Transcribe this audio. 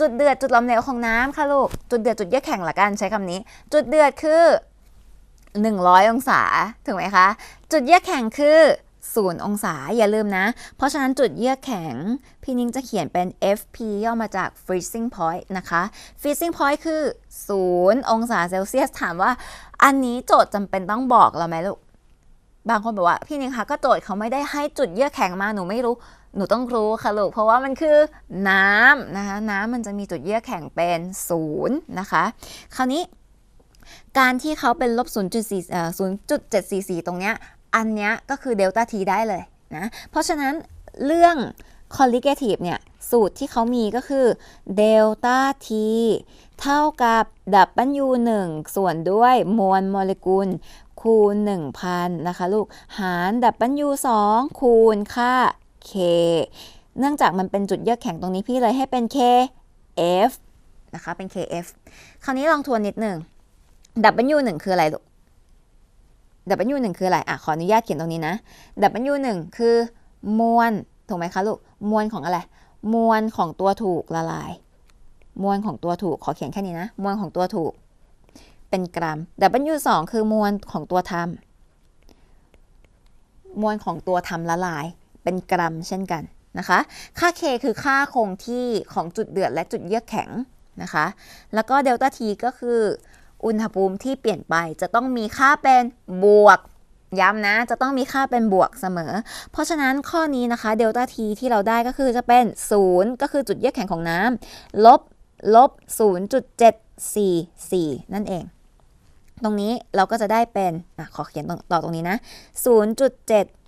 จุดเดือดจุดหลอมเหลวของน้ำค่ะลูก จุดเดือดจุดเยือกแข็งละกันใช้คำนี้ จุดเดือดคือ 100 องศาถูกไหมคะ จุดเยือกแข็งคือ0องศาอย่าลืมนะ เพราะฉะนั้นจุดเยือกแข็ง พี่นิ้งจะเขียนเป็น FP ย่อมาจาก freezing point นะคะ freezing point คือ0องศาเซลเซียสถามว่า อันนี้โจทย์จำเป็นต้องบอกเราไหมลูก บางคนบอกว่าพี่นิงคะก็โจทย์เขาไม่ได้ให้จุดเยือแข็งมาหนูไม่รู้หนูต้องรู้ค่ะลูกเพราะว่ามันคือน้ำนะคะน้ำมันจะมีจุดเยือแข็งเป็นศูนย์นะคะคราวนี้การที่เขาเป็นลบ0.4เอ่อ0.744 ตรงเนี้ยอันเนี้ยก็คือเดลต้าทีได้เลยนะเพราะฉะนั้นเรื่อง colligative เนี่ยสูตรที่เขามีก็คือเดลต้าที เท่ากับ W 1ส่วนด้วยมวลโมเลกุล คูณ 1,000 นะคะลูก หาร W 2คูณค่า K เนื่องจากมันเป็นจุดเยือกแข็งตรงนี้พี่เลยให้เป็น KF นะคะเป็น KF คราวนี้ลองทวนนิดหนึ่ง W 1คืออะไรลูก W 1คืออะไรอะขออนุญาตเขียนตรงนี้นะ W 1คือมวลถูกไหมคะลูกมวลของอะไรมวลของตัวถูกละลาย มวลของตัวถูกขอเขียนแค่นี้นะ มวลของตัวถูก เป็นกรัม W 2คือมวลของตัวทำมวลของตัวทำละลาย เป็นกรัมเช่นกันนะคะ ค่า K คือค่าคงที่ของจุดเดือดและจุดเยือกแข็งนะคะ แล้วก็เดลต้า T ก็คืออุณหภูมิที่เปลี่ยนไปจะต้องมีค่าเป็นบวก ย้ำนะ จะต้องมีค่าเป็นบวกเสมอ เพราะฉะนั้นข้อนี้นะคะเดลต้า T ที่เราได้ก็คือจะเป็น 0 ก็คือจุดเยือกแข็งของน้ำลบ ลบ 0.744 นั่นเอง ตรงนี้เราก็จะได้เป็นอะขอเขียนต่อต่อตรงนี้นะ 0.7